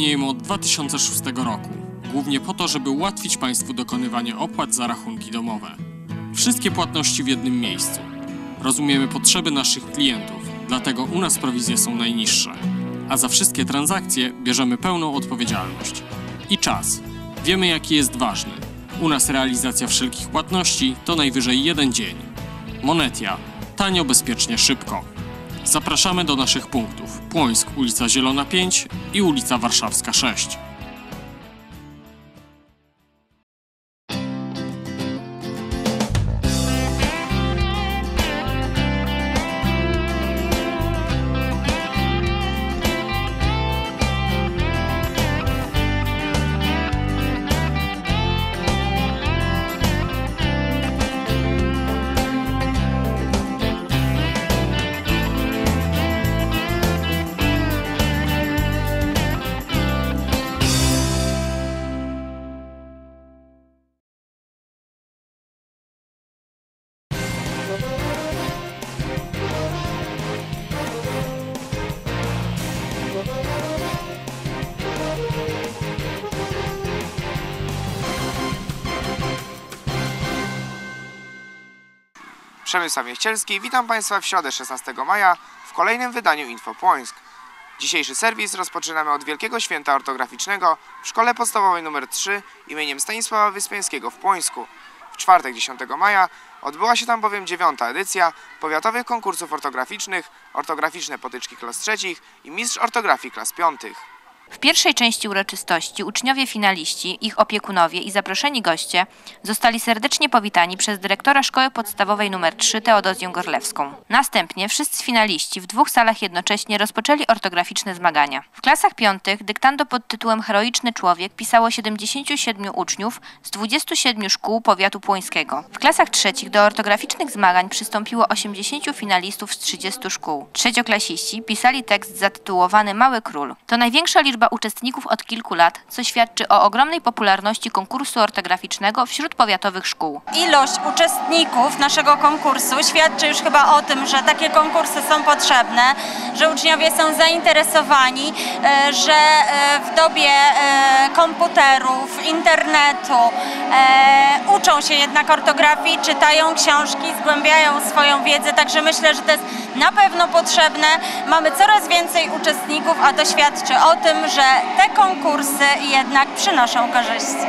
Istniejemy od 2006 roku, głównie po to, żeby ułatwić Państwu dokonywanie opłat za rachunki domowe. Wszystkie płatności w jednym miejscu. Rozumiemy potrzeby naszych klientów, dlatego u nas prowizje są najniższe. A za wszystkie transakcje bierzemy pełną odpowiedzialność. I czas. Wiemy jaki jest ważny. U nas realizacja wszelkich płatności to najwyżej jeden dzień. Monetia. Tanio, bezpiecznie, szybko. Zapraszamy do naszych punktów. Płońsk, ulica Zielona 5 i ulica Warszawska 6. Przemysław Mieścielski, witam Państwa w środę 16 maja w kolejnym wydaniu Info Płońsk. Dzisiejszy serwis rozpoczynamy od Wielkiego Święta Ortograficznego w Szkole Podstawowej nr 3 imieniem Stanisława Wyspiańskiego w Płońsku. W czwartek 10 maja odbyła się tam bowiem dziewiąta edycja powiatowych konkursów ortograficznych, ortograficzne potyczki klas trzecich i mistrz ortografii klas piątych. W pierwszej części uroczystości uczniowie finaliści, ich opiekunowie i zaproszeni goście zostali serdecznie powitani przez dyrektora Szkoły Podstawowej nr 3 Teodozję Gorlewską. Następnie wszyscy finaliści w dwóch salach jednocześnie rozpoczęli ortograficzne zmagania. W klasach piątych dyktando pod tytułem Heroiczny Człowiek pisało 77 uczniów z 27 szkół powiatu płońskiego. W klasach trzecich do ortograficznych zmagań przystąpiło 80 finalistów z 30 szkół. Trzecioklasiści pisali tekst zatytułowany Mały Król. To największa liczba uczestników od kilku lat, co świadczy o ogromnej popularności konkursu ortograficznego wśród powiatowych szkół. Ilość uczestników naszego konkursu świadczy już chyba o tym, że takie konkursy są potrzebne, że uczniowie są zainteresowani, e, że e, w dobie e, komputerów, internetu uczą się jednak ortografii, czytają książki, zgłębiają swoją wiedzę, także myślę, że to jest na pewno potrzebne. Mamy coraz więcej uczestników, a to świadczy o tym, że te konkursy jednak przynoszą korzyści.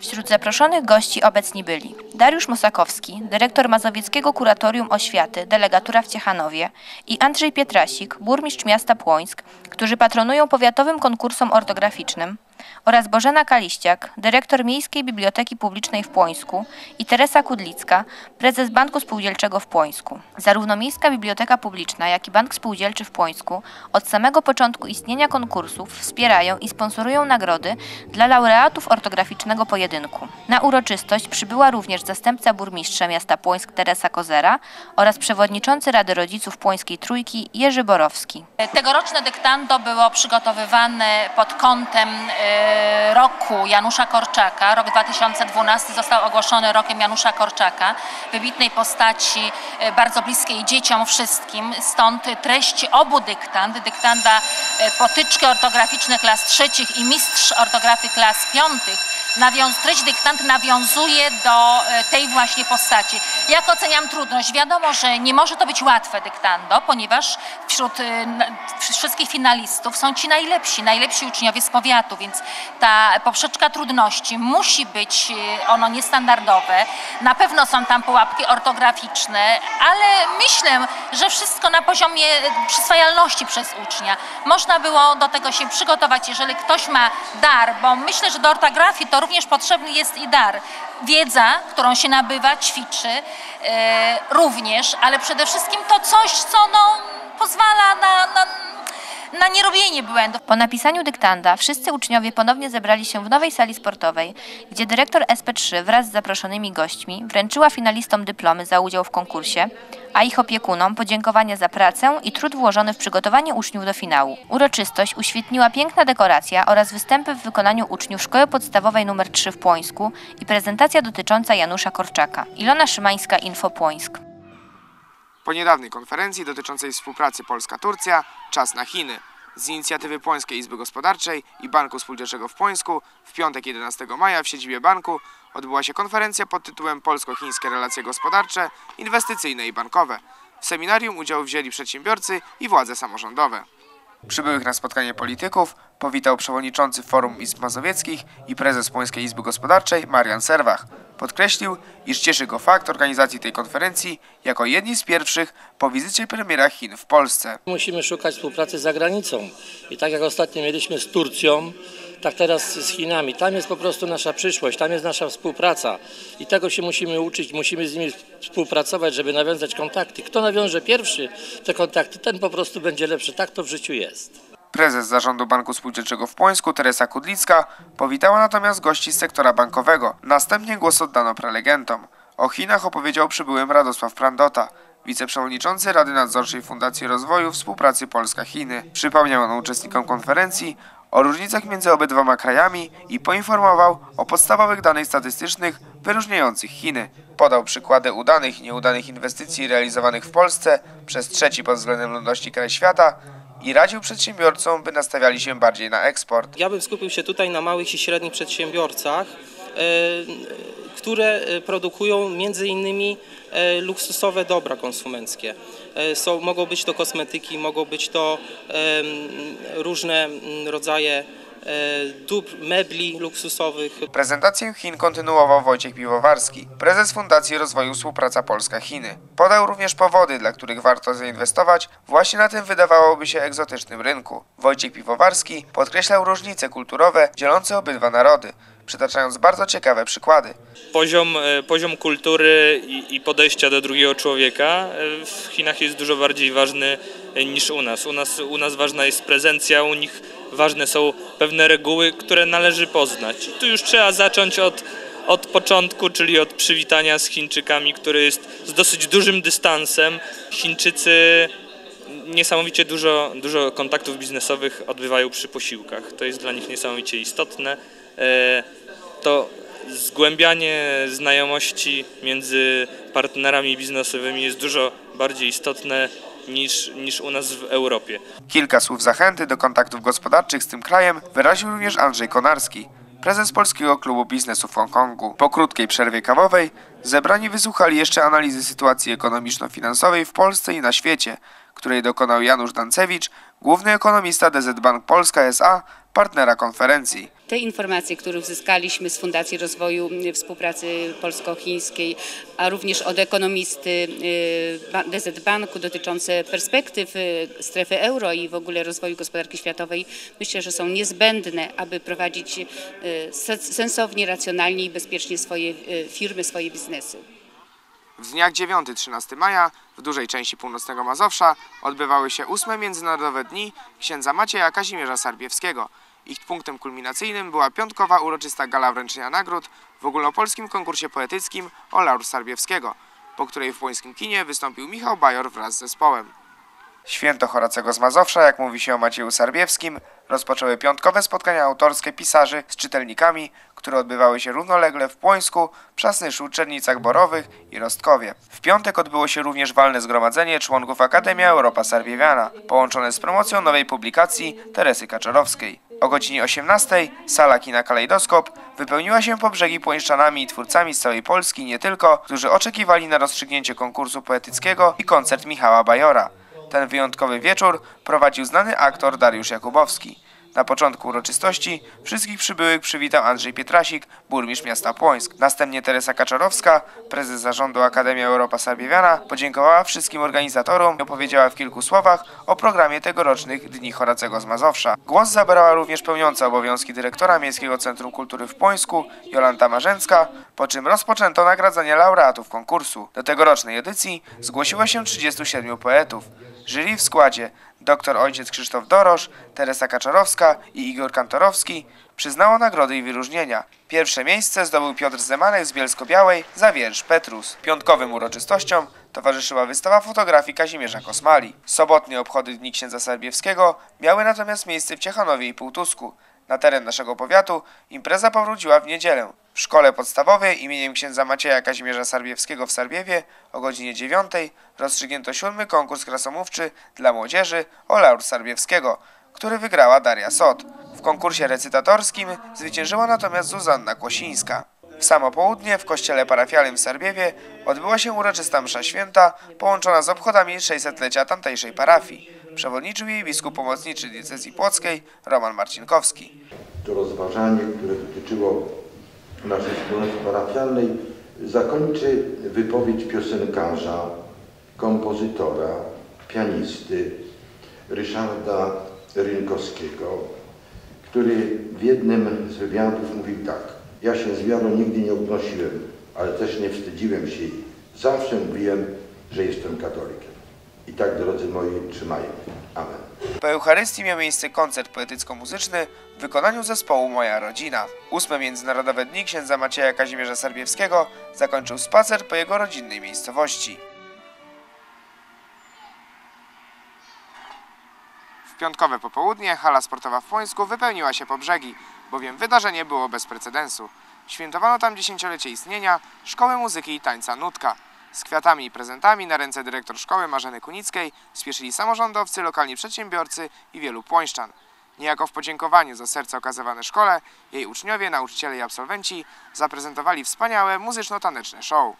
Wśród zaproszonych gości obecni byli Dariusz Mosakowski, dyrektor Mazowieckiego Kuratorium Oświaty, delegatura w Ciechanowie i Andrzej Pietrasik, burmistrz miasta Płońsk, którzy patronują powiatowym konkursom ortograficznym oraz Bożena Kaliściak, dyrektor Miejskiej Biblioteki Publicznej w Płońsku i Teresa Kudlicka, prezes Banku Spółdzielczego w Płońsku. Zarówno Miejska Biblioteka Publiczna, jak i Bank Spółdzielczy w Płońsku od samego początku istnienia konkursów wspierają i sponsorują nagrody dla laureatów ortograficznego pojedynku. Na uroczystość przybyła również zastępca burmistrza miasta Płońsk Teresa Kozera oraz przewodniczący Rady Rodziców Płońskiej Trójki Jerzy Borowski. Tegoroczne dyktando było przygotowywane pod kątem e, roku Janusza Korczaka. Rok 2012 został ogłoszony rokiem Janusza Korczaka, wybitnej postaci, e, bardzo bliskiej dzieciom wszystkim. Stąd treść obu dyktand, dyktanda e, potyczki ortograficzne klas trzecich i mistrz ortografii klas piątych, nawiąz, treść dyktant nawiązuje do e, tej właśnie postaci. Jak oceniam trudność? Wiadomo, że nie może to być łatwe dyktando, ponieważ wśród e, wszystkich finalistów są ci najlepsi, najlepsi uczniowie z powiatu, więc ta poprzeczka trudności musi być e, ono niestandardowe. Na pewno są tam pułapki ortograficzne, ale myślę, że wszystko na poziomie przyswajalności przez ucznia. Można było do tego się przygotować, jeżeli ktoś ma dar, bo myślę, że do ortografii to również potrzebny jest i dar. Wiedza, którą się nabywa, ćwiczy e, również, ale przede wszystkim to coś, co no, pozwala na, na, na nierobienie błędów. Po napisaniu dyktanda wszyscy uczniowie ponownie zebrali się w nowej sali sportowej, gdzie dyrektor SP3 wraz z zaproszonymi gośćmi wręczyła finalistom dyplomy za udział w konkursie, a ich opiekunom podziękowania za pracę i trud włożony w przygotowanie uczniów do finału. Uroczystość uświetniła piękna dekoracja oraz występy w wykonaniu uczniów Szkoły Podstawowej nr 3 w Płońsku i prezentacja dotycząca Janusza Korczaka. Ilona Szymańska, Info Płońsk. Po niedawnej konferencji dotyczącej współpracy Polska-Turcja, czas na Chiny. Z inicjatywy Płońskiej Izby Gospodarczej i Banku Spółdzielczego w Płońsku w piątek 11 maja w siedzibie banku odbyła się konferencja pod tytułem Polsko-chińskie relacje gospodarcze, inwestycyjne i bankowe. W seminarium udział wzięli przedsiębiorcy i władze samorządowe. Przybyłych na spotkanie polityków powitał przewodniczący Forum Izb Mazowieckich i prezes Płońskiej Izby Gospodarczej Marian Serwach. Podkreślił, iż cieszy go fakt organizacji tej konferencji jako jedni z pierwszych po wizycie premiera Chin w Polsce. Musimy szukać współpracy za granicą. I tak jak ostatnio mieliśmy z Turcją, tak teraz z Chinami. Tam jest po prostu nasza przyszłość, tam jest nasza współpraca. I tego się musimy uczyć, musimy z nimi współpracować, żeby nawiązać kontakty. Kto nawiąże pierwszy te kontakty, ten po prostu będzie lepszy. Tak to w życiu jest. Prezes Zarządu Banku Spółdzielczego w Płońsku Teresa Kudlicka powitała natomiast gości z sektora bankowego. Następnie głos oddano prelegentom. O Chinach opowiedział przybyłym Radosław Prandota, wiceprzewodniczący Rady Nadzorczej Fundacji Rozwoju Współpracy Polska-Chiny. Przypomniał on uczestnikom konferencji o różnicach między obydwoma krajami i poinformował o podstawowych danych statystycznych wyróżniających Chiny. Podał przykłady udanych i nieudanych inwestycji realizowanych w Polsce przez trzeci pod względem ludności kraj świata i radził przedsiębiorcom, by nastawiali się bardziej na eksport. Ja bym skupił się tutaj na małych i średnich przedsiębiorcach, e, które e, produkują między innymi e, luksusowe dobra konsumenckie. E, Są, mogą być to kosmetyki, mogą być to różne rodzaje dóbr, mebli luksusowych, Prezentację Chin kontynuował Wojciech Piwowarski, prezes Fundacji Rozwoju Współpraca Polska-Chiny. Podał również powody, dla których warto zainwestować właśnie na tym wydawałoby się egzotycznym rynku. Wojciech Piwowarski podkreślał różnice kulturowe dzielące obydwa narody, przytaczając bardzo ciekawe przykłady. poziom, e, poziom kultury i, podejścia do drugiego człowieka e, w Chinach jest dużo bardziej ważny e, niż u nas. U nas. u nas ważna jest prezencja, u nich ważne są pewne reguły, które należy poznać. Tu już trzeba zacząć od, od początku, czyli od przywitania z Chińczykami, który jest z dosyć dużym dystansem. Chińczycy niesamowicie dużo, dużo kontaktów biznesowych odbywają przy posiłkach. To jest dla nich niesamowicie istotne. E, To zgłębianie znajomości między partnerami biznesowymi jest dużo bardziej istotne niż, niż u nas w Europie. Kilka słów zachęty do kontaktów gospodarczych z tym krajem wyraził również Andrzej Konarski, prezes Polskiego Klubu Biznesu w Hongkongu. Po krótkiej przerwie kawowej zebrani wysłuchali jeszcze analizy sytuacji ekonomiczno-finansowej w Polsce i na świecie, której dokonał Janusz Dancewicz, główny ekonomista DZ Bank Polska S.A., partnera konferencji. Te informacje, które uzyskaliśmy z Fundacji Rozwoju y, Współpracy Polsko-Chińskiej, a również od ekonomisty y, DZ Banku dotyczące perspektyw y, strefy euro i w ogóle rozwoju gospodarki światowej, myślę, że są niezbędne, aby prowadzić y, se- sensownie, racjonalnie i bezpiecznie swoje y, firmy, swoje biznesy. W dniach 9-13 maja w dużej części północnego Mazowsza odbywały się ósme Międzynarodowe Dni księdza Macieja Kazimierza Sarbiewskiego. Ich punktem kulminacyjnym była piątkowa uroczysta gala wręczenia nagród w ogólnopolskim konkursie poetyckim o Sarbiewskiego, po której w płońskim kinie wystąpił Michał Bajor wraz z zespołem. Święto Horacego z Mazowsza, jak mówi się o Macieju Sarbiewskim, rozpoczęły piątkowe spotkania autorskie pisarzy z czytelnikami, które odbywały się równolegle w Płońsku, Przasnyszu, Czernicach Borowych i Rostkowie. W piątek odbyło się również walne zgromadzenie członków Akademia Europa Sarbiewiana, połączone z promocją nowej publikacji Teresy Kaczorowskiej. O godzinie 18 sala kina Kalejdoskop wypełniła się po brzegi płońszczanami i twórcami z całej Polski nie tylko, którzy oczekiwali na rozstrzygnięcie konkursu poetyckiego i koncert Michała Bajora. Ten wyjątkowy wieczór prowadził znany aktor Dariusz Jakubowski. Na początku uroczystości wszystkich przybyłych przywitał Andrzej Pietrasik, burmistrz miasta Płońsk. Następnie Teresa Kaczorowska, prezes zarządu Akademii Europa Sarbiewiana, podziękowała wszystkim organizatorom i opowiedziała w kilku słowach o programie tegorocznych Dni Horacego z Mazowsza. Głos zabrała również pełniąca obowiązki dyrektora Miejskiego Centrum Kultury w Płońsku, Jolanta Marzęcka, po czym rozpoczęto nagradzanie laureatów konkursu. Do tegorocznej edycji zgłosiło się 37 poetów. Jury w składzie dr ojciec Krzysztof Dorosz, Teresa Kaczorowska i Igor Kantorowski przyznało nagrody i wyróżnienia. Pierwsze miejsce zdobył Piotr Zemanek z Bielsko-Białej za wiersz Petrus. Piątkowym uroczystościom towarzyszyła wystawa fotografii Kazimierza Kosmali. Sobotnie obchody Dni Księdza Sarbiewskiego miały natomiast miejsce w Ciechanowie i Półtusku. Na teren naszego powiatu impreza powróciła w niedzielę. W szkole podstawowej imieniem księdza Macieja Kazimierza Sarbiewskiego w Sarbiewie o godzinie 9 rozstrzygnięto siódmy konkurs krasomówczy dla młodzieży o Laur Sarbiewskiego. który wygrała Daria Sot. W konkursie recytatorskim zwyciężyła natomiast Zuzanna Kłosińska. W samo południe w kościele parafialnym w Sarbiewie odbyła się uroczysta msza święta połączona z obchodami 600-lecia tamtejszej parafii. Przewodniczył jej biskup pomocniczy diecezji płockiej Roman Marcinkowski. to rozważanie, które dotyczyło naszej wspólnoty parafialnej, zakończy wypowiedź piosenkarza, kompozytora, pianisty Ryszarda Rynkowskiego, który w jednym z wywiadów mówił tak. Ja się z wiarą nigdy nie obnosiłem, ale też nie wstydziłem się. Zawsze mówiłem, że jestem katolikiem. I tak, drodzy moi, trzymajmy. Amen. Po Eucharystii miał miejsce koncert poetycko-muzyczny w wykonaniu zespołu Moja Rodzina. Ósme Międzynarodowe Dni księdza Macieja Kazimierza Serbiewskiego zakończył spacer po jego rodzinnej miejscowości. W piątkowe popołudnie hala sportowa w Płońsku wypełniła się po brzegi, bowiem wydarzenie było bez precedensu. Świętowano tam dziesięciolecie istnienia Szkoły Muzyki i Tańca Nutka. Z kwiatami i prezentami na ręce dyrektor szkoły Marzeny Kunickiej spieszyli samorządowcy, lokalni przedsiębiorcy i wielu płońszczan. Niejako w podziękowaniu za serce okazywane szkole, jej uczniowie, nauczyciele i absolwenci zaprezentowali wspaniałe muzyczno-taneczne show.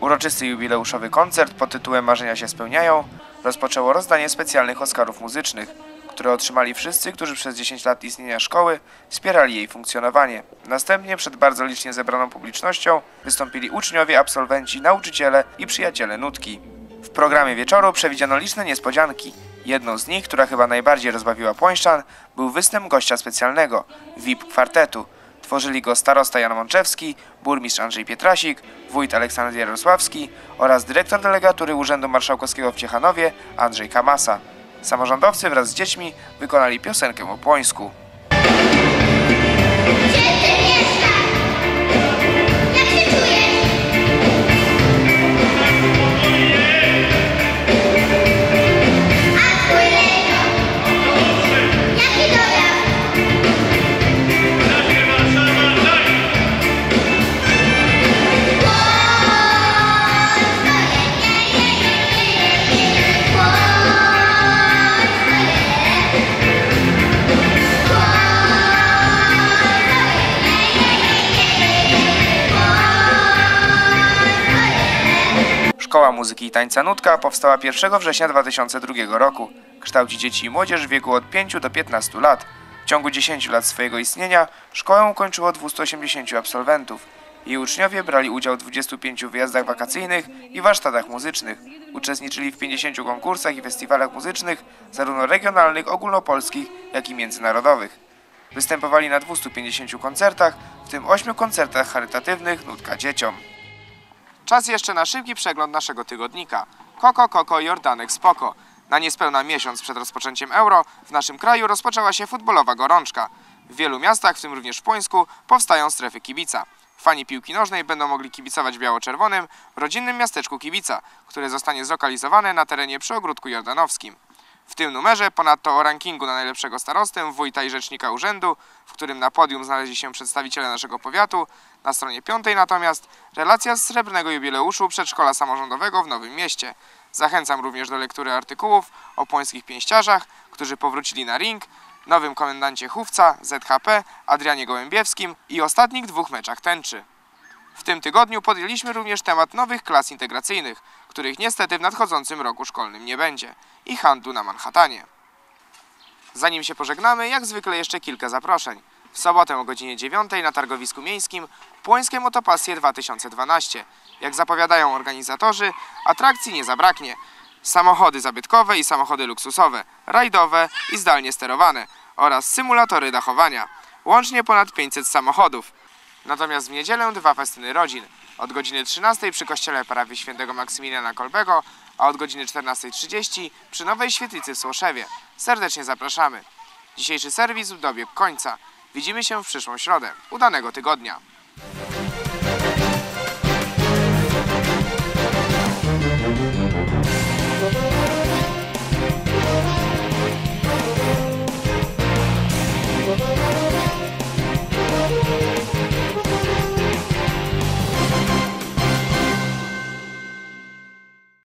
Uroczysty jubileuszowy koncert pod tytułem Marzenia się spełniają rozpoczęło rozdanie specjalnych Oscarów muzycznych, które otrzymali wszyscy, którzy przez 10 lat istnienia szkoły wspierali jej funkcjonowanie. Następnie przed bardzo licznie zebraną publicznością wystąpili uczniowie, absolwenci, nauczyciele i przyjaciele nutki. W programie wieczoru przewidziano liczne niespodzianki. Jedną z nich, która chyba najbardziej rozbawiła Płońszczan, był występ gościa specjalnego, VIP kwartetu. Tworzyli go starosta Jan Mączewski, burmistrz Andrzej Pietrasik, wójt Aleksander Jarosławski oraz dyrektor delegatury Urzędu Marszałkowskiego w Ciechanowie Andrzej Kamasa. Samorządowcy wraz z dziećmi wykonali piosenkę o Płońsku. Muzyki i Tańca Nutka powstała 1 września 2002 roku. Kształci dzieci i młodzież w wieku od 5 do 15 lat. W ciągu 10 lat swojego istnienia szkołę ukończyło 280 absolwentów. Jej uczniowie brali udział w 25 wyjazdach wakacyjnych i warsztatach muzycznych. Uczestniczyli w 50 konkursach i festiwalach muzycznych, zarówno regionalnych, ogólnopolskich, jak i międzynarodowych. Występowali na 250 koncertach, w tym 8 koncertach charytatywnych Nutka Dzieciom. Czas jeszcze na szybki przegląd naszego tygodnika. Koko, koko, Jordanek, spoko. Na niespełna miesiąc przed rozpoczęciem euro w naszym kraju rozpoczęła się futbolowa gorączka. W wielu miastach, w tym również w Płońsku, powstają strefy kibica. Fani piłki nożnej będą mogli kibicować biało-czerwonym rodzinnym miasteczku kibica, które zostanie zlokalizowane na terenie przy ogródku jordanowskim. W tym numerze ponadto o rankingu na najlepszego starostę, wójta i rzecznika urzędu, w którym na podium znaleźli się przedstawiciele naszego powiatu, na stronie piątej natomiast relacja z srebrnego jubileuszu przedszkola samorządowego w Nowym Mieście. Zachęcam również do lektury artykułów o płońskich pięściarzach, którzy powrócili na ring, nowym komendancie Chówca, ZHP, Adrianie Gołębiewskim i ostatnich dwóch meczach tęczy. W tym tygodniu podjęliśmy również temat nowych klas integracyjnych, których niestety w nadchodzącym roku szkolnym nie będzie, i handlu na Manhattanie. Zanim się pożegnamy, jak zwykle jeszcze kilka zaproszeń. W sobotę o godzinie 9 na targowisku miejskim Płońskie Motopasje 2012. Jak zapowiadają organizatorzy, atrakcji nie zabraknie. Samochody zabytkowe i samochody luksusowe, rajdowe i zdalnie sterowane oraz symulatory dachowania. Łącznie ponad 500 samochodów. Natomiast w niedzielę dwa festyny rodzin. Od godziny 13 przy kościele parafii świętego Maksymiliana Kolbego, a od godziny 14.30 przy Nowej Świetlicy w Słoszewie. Serdecznie zapraszamy. Dzisiejszy serwis dobiegł końca. Widzimy się w przyszłą środę. Udanego tygodnia.